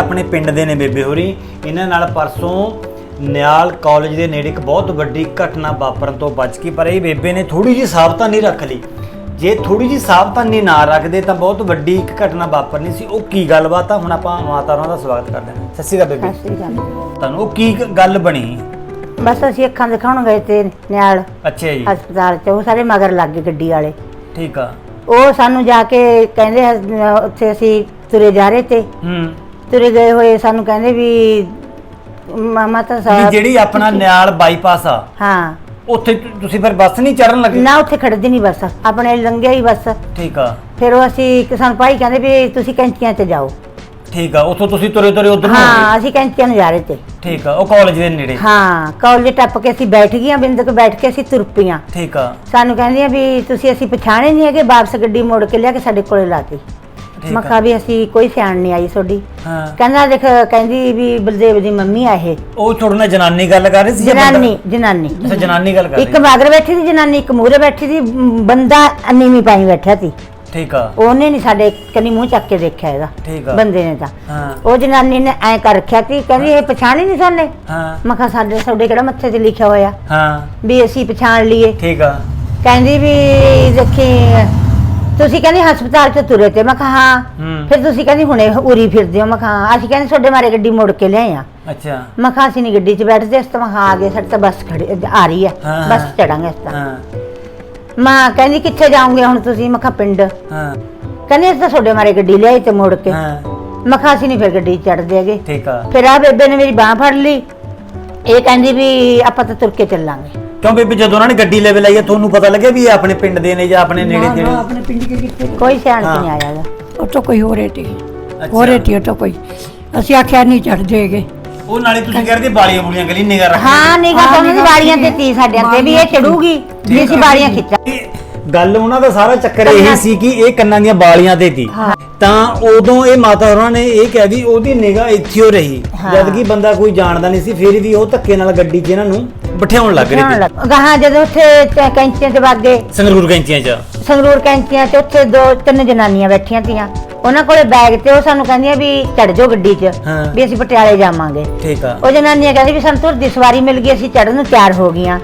ਆਪਣੇ ਪਿੰਡ ਦੇ ਨੇ ਬੇਬੇ ਹੋਰੀ। ਇਹਨਾਂ ਨਾਲ ਪਰਸੋਂ ਨਿਆਲ ਕਾਲਜ ਦੇ ਨੇੜੇ ਇੱਕ ਬਹੁਤ ਵੱਡੀ ਘਟਨਾ ਵਾਪਰਨ ਤੋਂ ਬਚ ਗਈ ਪਰ ਇਹ ਬੇਬੇ ਨੇ ਥੋੜੀ ਜਿਹੀ ਸਾਵਧਾਨੀ ਰੱਖ ਲਈ। ਜੇ ਥੋੜੀ ਜਿਹੀ ਸਾਵਧਾਨੀ ਨਾ ਰੱਖਦੇ ਤਾਂ ਬਹੁਤ ਵੱਡੀ ਇੱਕ ਘਟਨਾ ਵਾਪਰਨੀ ਸੀ। ਉਹ ਕੀ ਗੱਲਬਾਤ ਆ? ਹੁਣ ਆਪਾਂ ਮਾਤਾ ਉਹਨਾਂ ਦਾ ਸਵਾਗਤ ਕਰਦੇ ਹਾਂ। ਸਤਿ ਸ਼੍ਰੀ ਅਕਾਲ ਬੇਬੇ। ਸਤਿ ਸ੍ਰੀ ਅਕਾਲ। ਤੁਹਾਨੂੰ ਉਹ ਕੀ ਗੱਲ ਬਣੀ? ਬਸ ਅਸੀਂ ਅੱਖਾਂ ਦਿਖਾਉਣ ਗਏ ਤੇ ਨਿਆਲ ਅੱਛਾ ਜੀ। ਹਸਪਤਾਲ ਚ ਉਹ ਸਾਰੇ ਮਗਰ ਲੱਗ ਗਏ ਗੱਡੀ ਵਾਲੇ। ਠੀਕ ਆ। ਉਹ ਸਾਨੂੰ ਜਾ ਕੇ ਕਹਿੰਦੇ ਉੱਥੇ ਅਸੀਂ ਤੁਰੇ ਜਾ ਰਹੇ ਤੇ। ਹੂੰ। ਤੁਰੇ ਗਏ ਹੋਏ ਸਾਨੂੰ ਕਹਿੰਦੇ ਵੀ ਮਾਮਾ ਤਾਂ ਵੀ ਸਾਹਿਬ ਜਿਹੜੀ ਆਪਣਾ ਨਿਆਲ ਬਾਈਪਾਸ ਆ ਹਾਂ। ਉੱਥੇ ਤੁ- ਤੁਸੀਂ ਫਿਰ ਬੱਸ ਨਹੀਂ ਚੜਨ ਲੱਗੇ? ਨਾ ਉੱਥੇ ਖੜਦੀ ਨਹੀਂ ਬੱਸ ਆਪਣੇ ਲੰਘਿਆ ਹੀ ਬੱਸ। ਠੀਕ ਆ। ਫਿਰ ਉਹ ਅਸੀਂ ਕਿਸਾਨ ਭਾਈ ਕਹਿੰਦੇ ਵੀ ਤੁਸੀਂ ਕੈਂਚੀਆਂ ਤੇ ਜਾਓ। ਠੀਕ ਆ ਉੱਥੋਂ ਤੁਸੀਂ ਤੁਰੇ ਤੁਰੇ ਉਧਰ ਨੂੰ ਹੋ ਹਾਂ ਅਸੀਂ ਕੈਂਚੀਆਂ ਨੂੰ ਜਾ ਰਹੇ ਤੇ। ਠੀਕ ਆ ਉਹ ਕਾਲਜ ਦੇ ਨੇੜੇ। ਹਾਂ ਕਾਲਜ ਟੱਪ ਕੇ ਅਸੀਂ ਬੈਠ ਗਈਆਂ ਬਿੰਦਕ ਬੈਠ ਕੇ ਅਸੀਂ ਤੁਰ ਪਈਆਂ। ਠੀਕ ਆ। ਸਾਨੂੰ ਕਹਿੰਦੀਆਂ ਵੀ ਤੁਸੀਂ ਅਸੀਂ ਪਛਾਣੇ ਨਹੀਂ ਹੈਗੇ ਵਾਪਸ ਗੱਡੀ ਮੋੜ ਕੇ ਲਿਆ ਕੇ ਸਾਡੇ ਕੋਲੇ ਲਾਤੀ ਠੀਕ ਮੈਂ ਆ। ਕਿਹਾ ਵੀ ਅਸੀਂ ਕੋਈ ਸਿਆਣ ਨਹੀਂ ਆਈ ਤੁਹਾਡੀ। ਹਾਂ। ਕਹਿੰਦਾ ਦੇਖ ਕਹਿੰਦੀ ਵੀ ਬਲਦੇਵ ਦੀ ਮੰਮੀ ਆ ਇਹ। ਉਹ ਤੁਹਾਡੇ ਨਾਲ ਜਨਾਨੀ ਗੱਲ ਕਰ ਰਹੀ ਸੀ ਜਾਂ ਬੰਦਾ? ਜਨਾਨੀ ਜਨਾਨੀ। ਅੱਛਾ ਜਨਾਨੀ ਗੱਲ ਕਰ ਇੱਕ ਰਹੀ ਬਾਗਰ ਬੈਠੀ ਸੀ ਜਨਾਨੀ ਇੱਕ ਮੂਹਰੇ ਬੈਠੀ ਸੀ ਮ, ਬੰਦਾ ਨੀਵੀਂ ਪਾਈ ਬੈਠਾ ਸੀ। ਠੀਕ ਆ। ਉਹਨੇ ਨਹੀਂ ਸਾਡੇ ਕੰਨੀ ਮੂੰਹ ਚੱਕ ਕੇ ਦੇਖਿਆ ਹੈਗਾ ਠੀਕ ਆ। ਬੰਦੇ ਨੇ ਤਾਂ। ਹਾਂ। ਉਹ ਜਨਾਨੀ ਨੇ ਐ ਕਰ ਰੱਖਿਆ ਸੀ ਕਹਿੰਦੀ ਇਹ ਪਛਾਣੀ ਨਹੀਂ ਸਾਨੇ ਹਾਂ। ਮੈਂ ਕਿਹਾ ਸਾਡੇ ਤੁਹਾਡੇ ਕਿਹੜਾ ਮੱਥੇ ਤੇ ਲਿਖਿਆ ਹੋਇਆ? ਹਾਂ। ਵੀ ਅਸੀਂ ਪਛਾਣ ਲਈਏ। ਠੀਕ ਆ। ਕਹਿੰਦੀ ਵੀ ਦੇਖੀ ਤੁਸੀਂ ਕਹਿੰਦੀ ਹਸਪਤਾਲ ਚ ਤੁਰੇ ਤੇ ਮੈਂ ਕਿਹਾ ਹਾਂ। ਹੂੰ। ਫਿਰ ਤੁਸੀਂ ਕਹਿੰਦੀ ਹੁਣੇ ਉਰੀ ਫਿਰਦੇ ਹੋ ਮੈਂ ਕਿਹਾ ਹਾਂ। ਅਸੀਂ ਕਹਿੰਦੇ ਤੁਹਾਡੇ ਮਾਰੇ ਗੱਡੀ ਮੁੜ ਕੇ ਲਿਆਏ ਆ। ਅੱਛਾ। ਮੈਂ ਕਿਹਾ ਅਸੀਂ ਨਹੀਂ ਗੱਡੀ 'ਚ ਬੈਠਦੇ ਇਸ ਤੋਂ ਮੈਂ ਕਿਹਾ ਆ ਗਏ ਸਾਡੇ ਤਾਂ ਬੱਸ ਖੜੀ ਆ ਰਹੀ ਹਾਂ, ਬੱਸ ਹਾਂ। ਚੜਾਂਗੇ ਇਸ ਤਾਂ। ਹਾਂ। ਮਾਂ ਕਹਿੰਦੀ ਕਿੱਥੇ ਜਾਓਗੇ ਹੁਣ ਤੁਸੀਂ? ਮੈਂ ਕਿਹਾ ਪਿੰਡ। ਹਾਂ। ਕਹਿੰਦੀ ਅਸੀਂ ਤਾਂ ਤੁਹਾਡੇ ਮਾਰੇ ਗੱਡੀ ਲਿਆਈ ਤੇ ਮੁੜ ਕੇ। ਹਾਂ। ਮੈਂ ਕਿਹਾ ਅਸੀਂ ਨਹੀਂ ਫਿਰ ਗੱਡੀ 'ਚ ਚੜਦੇ ਹੈਗੇ। ਠੀਕ ਆ। ਫਿਰ ਆ ਬੇਬੇ ਨੇ ਮੇਰੀ ਬਾਹ ਫੜ ਲਈ। ਇਹ ਕਹਿੰਦੀ ਵੀ ਆਪਾਂ ਤਾਂ ਤੁਰ ਕੇ ਚੱਲਾਂਗੇ। ਕਿਉਂ ਬੇਬੀ ਜਦੋਂ ਉਹਨਾਂ ਨੇ ਗੱਡੀ ਲੈਵਲ ਆਈ ਆ ਤੁਹਾਨੂੰ ਪਤਾ ਲੱਗਿਆ ਵੀ ਇਹ ਆਪਣੇ ਪਿੰਡ ਦੇ ਨੇ ਜਾਂ ਆਪਣੇ ਨੇੜੇ ਨਾ, ਤੇੜੇ? ਨਾ, ਆਪਣੇ ਪਿੰਡ ਕੇ ਕਿੱਥੇ ਕੋਈ ਸਿਆਣ ਹਾਂ। ਨਹੀਂ ਆਇਆ ਤਾਂ ਕੋਈ ਹੋਰ ਏਟੀ। ਹੋਰ ਏਟੀ ਤਾਂ ਕੋਈ। ਅਸੀਂ ਆਖਿਆ ਨਹੀਂ ਚੜਦੇ ਹੈਗੇ ਉਹ ਨਾਲੇ ਤੁਸੀਂ ਕਹਿੰਦੇ ਬਾਲੀਆਂ ਬੁਲੀਆਂ ਗਲੀ ਨਿਗਾ ਰੱਖ ਹਾਂ ਨਿਗਾ ਤਾਂ ਉਹਨਾਂ ਦੀ ਬਾੜੀਆਂ ਤੇ ਤੀ ਸਾਡਿਆਂ ਤੇ ਵੀ ਇਹ ਚੜੂਗੀ ਵੀ ਅਸੀਂ ਬਾੜੀਆਂ ਖਿੱਚਾਂ। ਗੱਲ ਉਹਨਾਂ ਦਾ ਸਾਰਾ ਚੱਕਰ ਇਹ ਸੀ ਕਿ ਇਹ ਕੰਨਾਂ ਦੀਆਂ ਬਾਲੀਆਂ ਤੇ ਸੀ ਤਾਂ ਉਦੋਂ ਇਹ ਮਾਤਾ ਹੋਰਾਂ ਨੇ ਇਹ ਕਿਹਾ ਵੀ ਉਹਦੀ ਨਿਗਾਹ ਇੱਥੇ ਹੋ ਰਹੀ। ਜਦ ਕਿ ਬੰਦਾ ਕੋਈ ਜਾਣਦਾ ਨਹੀਂ ਸੀ ਫਿਰ ਵੀ ਉਹ ਧੱਕੇ ਨਾਲ ਗੱਡੀ 'ਚ ਇਹਨਾਂ ਨੂੰ ਬਿਠਾਉਣ ਲੱਗ ਰਹੀ ਸੀ ਗਾਹਾਂ ਜਦੋਂ ਉੱਥੇ ਚ- ਕੈਂਚੀਆਂ 'ਚ ਵਗ ਸੰਗਰੂਰ ਕੈਂਚੀਆਂ 'ਚ? ਸੰਗਰੂਰ ਕੈਂਚੀਆਂ 'ਚ ਉੱਥੇ ਦੋ ਤਿੰਨ ਜਨਾਨੀਆਂ ਬੈਠੀਆਂ ਤੀਆਂ। ਉਹਨਾਂ ਕੋਲੇ ਬੈਗ ਤੇ ਉਹ ਸਾਨੂੰ ਕਹਿੰਦੀਆਂ ਵੀ ਚੜ ਜਾਓ ਗੱਡੀ 'ਚ ਹਾਂ। ਵੀ ਅਸੀਂ ਪਟਿਆਲੇ ਜਾਵਾਂਗੇ। ਠੀਕ ਆ। ਉਹ ਜਨਾਨੀਆਂ ਕਹਿੰਦੀ ਵੀ ਸਾਨੂੰ ਤੁਰ ਦੀ ਸਵਾਰੀ ਮਿਲ ਗਈ ਅਸੀਂ ਚੜਨ ਨੂੰ ਤਿਆਰ ਹੋ ਗਈਆਂ।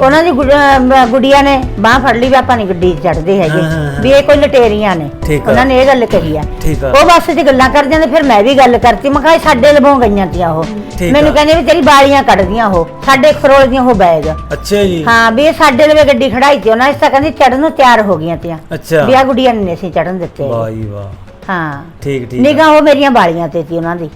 ਉਹਨਾਂ ਦੀ ਗੁੜ- ਗੁੜੀਆ ਨੇ ਬਾਹ ਫੜ ਲਈ ਵੀ ਆਪਾਂ ਨਹੀਂ ਗੱਡੀ 'ਚ ਚੜਦੇ ਹੈਗੇ। ਹਾਂ, ਹਾਂ, ਹਾਂ। ਵੀ ਇਹ ਕੋਈ ਲਟੇਰੀਆਂ ਨੇ। ਠੀਕ ਆ। ਉਹਨਾਂ ਨੇ ਇਹ ਗੱਲ ਕਹੀ ਆ। ਠੀਕ ਆ। ਉਹ ਬੱਸ 'ਚ ਗੱਲਾਂ ਕਰ ਜਾਂਦੇ ਫਿਰ ਮੈਂ ਵੀ ਗੱਲ ਕਰਤੀ। ਮੈਂ ਕਿਹਾ ਇਹ ਸਾਡੇ ਲਵੋਂ ਗਈਆਂ ਤੀਆਂ ਉਹ। ਠੀਕ ਮੈਨੂੰ ਆ। ਕਹਿੰਦੇ ਵੀ ਤੇਰੀ ਬਾਲੀਆਂ ਕੱਢਦੀਆਂ ਉਹ। ਸਾਡੇ ਖਰੋਲ ਦੀਆਂ ਉਹ ਬੈਗ। ਅੱਛਾ ਜੀ। ਹਾਂ ਵੀ ਇਹ ਸਾਡੇ ਲਵੇ ਗੱਡੀ ਖੜਾਈ ਤੇ। ਉਹਨਾਂ ਇਸ ਤਾਂ ਕਹਿੰਦੀ ਚੜਨ ਨੂੰ ਤਿਆਰ ਹੋ ਗਈਆਂ ਤੀਆਂ। ਅੱਛਾ। ਵੀ ਆ ਗੁੜੀਆਂ ਨੇ ਅਸੀਂ ਚੜਨ ਦਿੱਤੇ। ਵਾਹ ਜੀ ਵਾਹ। ਹਾਂ। ਠੀਕ ਠੀਕ ਆ, ਨਿਗਾਹ ਉਹ ਮੇਰੀਆਂ ਬਾਲੀਆਂ ਤੇ ਸੀ ਉਹਨਾਂ ਦੀ।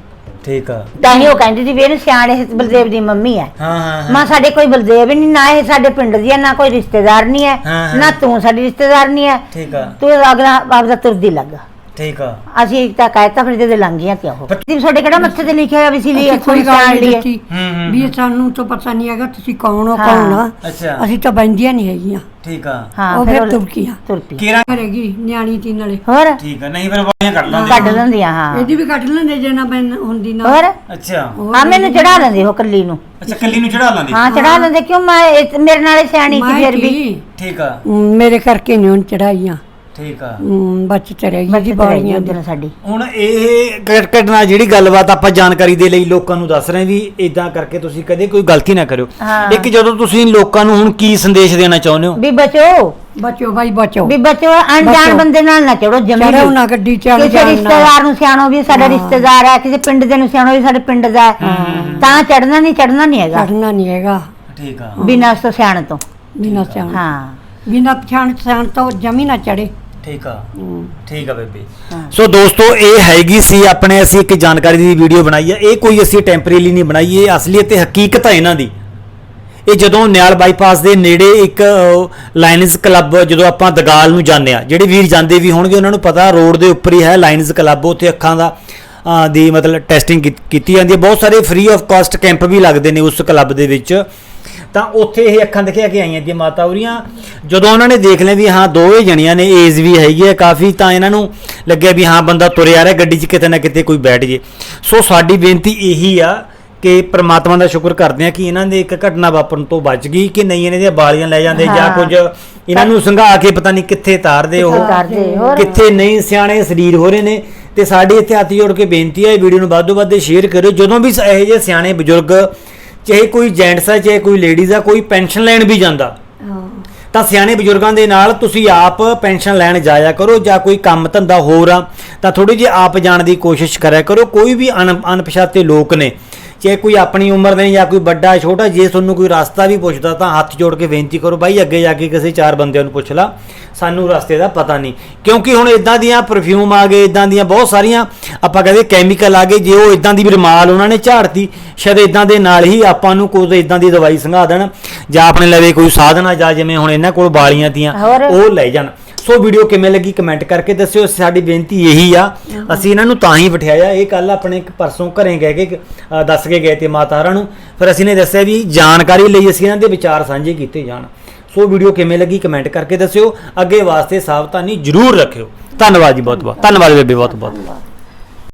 ਠੀਕ ਆ। ਤਾਂ ਹੀ ਉਹ ਕਹਿੰਦੀ ਸੀ ਵੀ ਇਹਨੂੰ ਸਿਆਣੇ ਬਲਦੇਵ ਦੀ ਮੰਮੀ ਹੈ ਹਾਂ ਹਾਂ ਹਾਂ। ਮਾਂ ਸਾਡੇ ਕੋਈ ਬਲਦੇਵ ਹੀ ਨਹੀਂ ਨਾ ਇਹ ਸਾਡੇ ਪਿੰਡ ਦੀ ਹੈ ਨਾ ਕੋਈ ਰਿਸ਼ਤੇਦਾਰ ਨਹੀਂ ਹਾਂ, ਹੈ ਹਾਂ। ਨਾ ਤੂੰ ਸਾਡੀ ਰਿਸ਼ਤੇਦਾਰ ਨਹੀਂ ਹੈ ਠੀਕ ਆ। ਤੂੰ ਅਗਲਾ ਆਪਦਾ ਤੁਰਦੀ ਲੱਗ। ਠੀਕ ਆ। ਅਸੀਂ ਤਾਂ ਕਹਿਤਾ ਫਿਰ ਜਦੋਂ ਲੰਘੀਆਂ ਤੇ ਉਹ ਜੀ ਸਾਡੇ ਕਿਹੜਾ ਮੱਥੇ ਤੇ ਲਿਖਿਆ ਹੋਇਆ ਵੀ ਸੀ ਲਈ ਅਸੀਂ ਕੋਈ ਗੱਲ ਨਹੀਂ ਹੂੰ, ਹੂੰ, ਵੀ ਇਹ ਸਾਨੂੰ ਤਾਂ ਪਤਾ ਨਹੀਂ ਹੈਗਾ ਤੁਸੀਂ ਕੌਣ ਹੋ। ਕੌਣ ਆ ਅੱਛਾ। ਅਸੀਂ ਤਾਂ ਬੰਦੀਆਂ ਨਹੀਂ ਹੈਗੀਆਂ। ਠੀਕ ਆ। ਹਾਂ ਉਹ ਫਿਰ ਤੁਰਕੀਆਂ। ਤੁਰ ਪਈ ਕਿਹੜਾ ਕਰੇਗੀ ਨਿਆਣੀ ਤੀ ਨਾਲੇ। ਹੋਰ? ਠੀਕ ਆ ਨਹੀਂ ਫਿਰ ਬਾਲੀਆਂ ਕੱਢ ਲਾਂਦੇ ਕੱਢ ਲੈਂਦੀਆਂ ਹਾਂ। ਇਹਦੀ ਵੀ ਕੱਢ ਲੈਂਦੇ ਜੇ ਨਾ ਬੈਨ ਹੁੰਦੀ ਨਾ। ਹੋਰ? ਅੱਛਾ। ਹੋਰ ਆ ਮੈਨੂੰ ਚੜਾ ਲੈਂਦੀ ਉਹ ਕੱਲੀ ਨੂੰ। ਅੱਛਾ ਕੱਲੀ ਨੂੰ ਚੜਾ ਲਾਂਦੀ। ਹਾਂ ਚੜਾ ਲੈਂਦੇ ਕਿਉਂ? ਮੈਂ ਇਹ- ਮੇਰੇ ਨਾਲੇ ਸਿਆਣੀ ਸੀ ਮੈਂ ਫਿਰ ਵੀ। ਕੀ, ਠੀਕ ਆ। ਮੇਰੇ ਕਰਕੇ ਨਹੀਂ ਉਹਨ ਚੜਾਈਆਂ ਠੀਕ ਆ। ਰਹਿ ਗਈ ਜੀ ਬੱਚੇ ਬਾਲੀਆਂ ਦੀ। ਸਾਡੀ। ਹੁਣ ਇਹ ਘਟਨਾ ਜਿਹੜੀ ਗੱਲਬਾਤ ਆਪਾਂ ਜਾਣਕਾਰੀ ਦੇ ਲਈ ਲੋਕਾਂ ਨੂੰ ਦੱਸ ਰਹੇ ਵੀ ਇਦਾਂ ਕਰਕੇ ਤੁਸੀਂ ਕਦੇ ਕੋਈ ਗਲਤੀ ਨਾ ਕਰਿਓ। ਹਾਂ। ਇੱਕ ਜਦੋਂ ਤੁਸੀਂ ਲੋਕਾਂ ਨੂੰ ਹੁਣ ਕੀ ਸੰਦੇਸ਼ ਦੇਣਾ ਚਾਹੁੰਦੇ ਹੋ? ਵੀ ਬਚੋ। ਬਚੋ ਬਾਈ ਬਚੋ। ਵੀ ਬਚੋ ਅਣਜਾਣ ਬਚੋ। ਬੰਦੇ ਨਾਲ ਨਾ ਚੜੋ ਜਮੇ ਚੜੋ ਨਾ ਗੱਡੀ ਚ ਕਿਸੇ। ਰਿਸ਼ਤੇਦਾਰ ਨੂੰ ਸਿਆਣੋ ਵੀ ਸਾਡਾ ਰਿਸ਼ਤੇਦਾਰ ਹੈ ਕਿਸੇ ਪਿੰਡ ਦੇ ਨੂੰ ਸਿਆਣੋ ਵੀ ਸਾਡੇ ਪਿੰਡ ਦਾ ਹੈ। ਤਾਂ ਚੜਨਾ ਨਹੀਂ ਚੜਨਾ ਨਹੀਂ ਹੈਗਾ। ਚੜਨਾ ਨਹੀਂ ਹੈਗਾ। ਠੀਕ ਆ। ਬਿਨਾਂ ਉਸ ਤੋਂ ਸਿਆਣ ਤੋਂ। ਬਿਨਾ ਸਿਆਣ ਹਾਂ। ਬਿਨਾ ਪਛਾਣ ਸਿਆਣ ਤੋਂ ਜਮੀ ਨਾ ਚੜੇ ਠੀਕ ਆ। ਠੀਕ ਆ ਬੇਬੇ। ਸੋ ਦੋਸਤੋ ਇਹ ਹੈਗੀ ਸੀ ਆਪਣੇ ਅਸੀਂ ਇੱਕ ਜਾਣਕਾਰੀ ਦੀ ਵੀਡੀਓ ਬਣਾਈ ਹੈ ਇਹ ਕੋਈ ਅਸੀਂ ਟੈਂਪਰੇਰੀ ਨਹੀਂ ਬਣਾਈ ਇਹ ਅਸਲੀਅਤ ਤੇ ਹਕੀਕਤ ਹੈ ਇਹਨਾਂ ਦੀ। ਇਹ ਜਦੋਂ ਨਿਆਲ ਬਾਈਪਾਸ ਦੇ ਨੇੜੇ ਇੱਕ ਲਾਇਨਸ ਕਲੱਬ ਜਦੋਂ ਆਪਾਂ ਦਗਾਲ ਨੂੰ ਜਾਂਦੇ ਆ ਜਿਹੜੇ ਵੀਰ ਜਾਂਦੇ ਵੀ ਹੋਣਗੇ ਉਹਨਾਂ ਨੂੰ ਪਤਾ ਰੋਡ ਦੇ ਉੱਪਰ ਹੀ ਹੈ ਲਾਇਨਸ ਕਲੱਬ ਉੱਥੇ ਅੱਖਾਂ ਦਾ ਅ, ਦੀ ਮਤਲਬ ਟੈਸਟਿੰਗ ਕੀਤੀ ਜਾਂਦੀ ਹੈ। ਬਹੁਤ ਸਾਰੇ ਫ੍ਰੀ ਆਫ ਕਾਸਟ ਕੈਂਪ ਵੀ ਲੱਗਦੇ ਨੇ ਉਸ ਕਲੱਬ ਦੇ ਵਿੱਚ। ਤਾਂ ਉੱਥੇ ਇਹ ਅੱਖਾਂ ਦਿਖਿਆ ਕੇ ਆਈਆਂ ਦੀ ਮਾਤਾ ਉਰੀਆਂ। ਜਦੋਂ ਉਹਨਾਂ ਨੇ ਦੇਖ ਲਿਆ ਵੀ ਹਾਂ ਦੋਵੇਂ ਜਣੀਆਂ ਨੇ ਏਜ ਵੀ ਹੈਗੀ ਹੈ ਕਾਫੀ ਤਾਂ ਇਹਨਾਂ ਨੂੰ ਲੱਗਿਆ ਵੀ ਹਾਂ ਬੰਦਾ ਤੁਰਿਆ ਆ ਰਿਹਾ ਗੱਡੀ 'ਚ ਕਿਤੇ ਨਾ ਕਿਤੇ ਕੋਈ ਬੈਠ ਜੇ। ਸੋ ਸਾਡੀ ਬੇਨਤੀ ਇਹੀ ਆ ਕਿ ਪ੍ਰਮਾਤਮਾ ਦਾ ਸ਼ੁਕਰ ਕਰਦੇ ਆ ਕਿ ਇਹਨਾਂ ਦੇ ਇੱਕ ਘਟਨਾ ਵਾਪਰਨ ਤੋਂ ਬਚ ਗਈ ਕਿ ਨਹੀਂ ਇਹਨਾਂ ਦੀਆਂ ਬਾਲੀਆਂ ਲੈ ਜਾਂਦੇ ਜਾਂ। ਕੁਝ ਇਹਨਾਂ ਨੂੰ ਸੰਘਾ ਕੇ ਪਤਾ ਨਹੀਂ ਕਿੱਥੇ ਤਾਰਦੇ ਉਹ। ਕਿੱਥੇ ਨਹੀਂ ਸਿਆਣੇ ਸਰੀਰ ਹੋ ਰਹੇ ਨੇ। ਤੇ ਸਾਡੀ ਇੱਥੇ ਹੱਥ ਜੋੜ ਕੇ ਬੇਨਤੀ ਹੈ ਇਹ ਵੀਡੀਓ ਨੂੰ ਵੱਧ ਤੋਂ ਵੱਧ ਸ਼ੇਅਰ ਕਰਿਓ। ਜਦੋਂ ਵੀ ਇਹੋ ਜਿਹੇ ਸਿਆਣੇ ਬਜ਼ੁਰਗ ਚਾਹੇ ਕੋਈ ਜੈਂਟਸ ਹੈ ਚਾਹੇ ਕੋਈ ਲੇਡੀਜ਼ ਆ ਕੋਈ ਪੈਨਸ਼ਨ ਲੈਣ ਵੀ ਜਾਂਦਾ। ਤਾਂ ਸਿਆਣੇ ਬਜ਼ੁਰਗਾਂ ਦੇ ਨਾਲ ਤੁਸੀਂ ਆਪ ਪੈਨਸ਼ਨ ਲੈਣ ਜਾਇਆ ਕਰੋ ਜਾਂ ਕੋਈ ਕੰਮ ਧੰਦਾ ਹੋਰ ਆ ਤਾਂ ਥੋੜੀ ਜਿਹੀ ਆਪ ਜਾਣ ਦੀ ਕੋਸ਼ਿਸ਼ ਕਰਿਆ ਕਰੋ। ਕੋਈ ਵੀ ਅਣ ਅਣਪਛਾਤੇ ਲੋਕ ਨੇ ਚਾਹੇ ਕੋਈ ਆਪਣੀ ਉਮਰ ਦੇ ਜਾਂ ਕੋਈ ਵੱਡਾ ਛੋਟਾ ਜੇ ਤੁਹਾਨੂੰ ਕੋਈ ਰਸਤਾ ਵੀ ਪੁੱਛਦਾ ਤਾਂ ਹੱਥ ਜੋੜ ਕੇ ਬੇਨਤੀ ਕਰੋ ਬਾਈ ਅੱਗੇ ਜਾ ਕੇ ਕਿਸੇ ਚਾਰ ਬੰਦਿਆਂ ਨੂੰ ਪੁੱਛ ਲਾ। ਸਾਨੂੰ ਰਸਤੇ ਦਾ ਪਤਾ ਨਹੀਂ। ਕਿਉਂਕਿ ਹੁਣ ਇਦਾਂ ਦੀਆਂ ਪਰਫਿਊਮ ਆ ਗਏ ਇਦਾਂ ਦੀਆਂ ਬਹੁਤ ਸਾਰੀਆਂ ਆਪਾਂ ਕਹਿੰਦੇ ਕੈਮੀਕਲ ਆ ਗਏ ਜੇ ਉਹ ਇਦਾਂ ਦੀ ਵੀ ਰਮਾਲ ਉਹਨਾਂ ਨੇ ਝਾੜਤੀ ਸ਼ਾਇਦ ਇਦਾਂ ਦੇ ਨਾਲ ਹੀ ਆਪਾਂ ਨੂੰ ਕੋਈ ਇਦਾਂ ਦੀ ਦਵਾਈ ਸੰਘਾ ਦੇਣ ਜਾਂ ਆਪਣੇ ਲਵੇ ਕੋਈ ਸਾਧਨ ਆ ਜਾਂ ਜਿਵੇਂ ਹੁਣ ਇਹਨਾਂ ਕੋਲ ਬਾਲੀਆਂ ਤੀਆਂ ਹੋਰ? ਉਹ ਲੈ ਜਾਣ। ਸੋ ਵੀਡੀਓ ਕਿਵੇਂ ਲੱਗੀ ਕਮੈਂਟ ਕਰਕੇ ਦੱਸਿਓ। ਸਾਡੀ ਬੇਨਤੀ ਇਹੀ ਆ। ਅਸੀਂ ਇਹਨਾਂ ਨੂੰ ਤਾਂ ਹੀ ਬਿਠਾਇਆ। ਇਹ ਕੱਲ ਆਪਣੇ ਇੱਕ ਪਰਸੋਂ ਘਰੇ ਗਏ ਕਿ ਅ, ਦੱਸ ਕੇ ਗਏ ਤੇ ਮਾਤਾ ਹਰਾਂ ਨੂੰ। ਫਿਰ ਅਸੀਂ ਨੇ ਦੱਸਿਆ ਵੀ ਜਾਣਕਾਰੀ ਲਈ ਅਸੀਂ ਇਹਨਾਂ ਦੇ ਵਿਚਾਰ ਸਾਂਝੇ ਕੀਤੇ ਜਾਣ। ਸੋ ਵੀਡੀਓ ਕਿਵੇਂ ਲੱਗੀ ਕਮੈਂਟ ਕਰਕੇ ਦੱਸਿਓ। ਅੱਗੇ ਵਾਸਤੇ ਸਾਵਧਾਨੀ ਜ਼ਰੂਰ ਰੱਖਿਓ। ਧੰਨਵਾਦ ਜੀ ਬਹੁਤ ਬਹੁਤ। ਧੰਨਵਾਦ ਬੇਬੇ ਬਹੁਤ ਬਹੁਤ।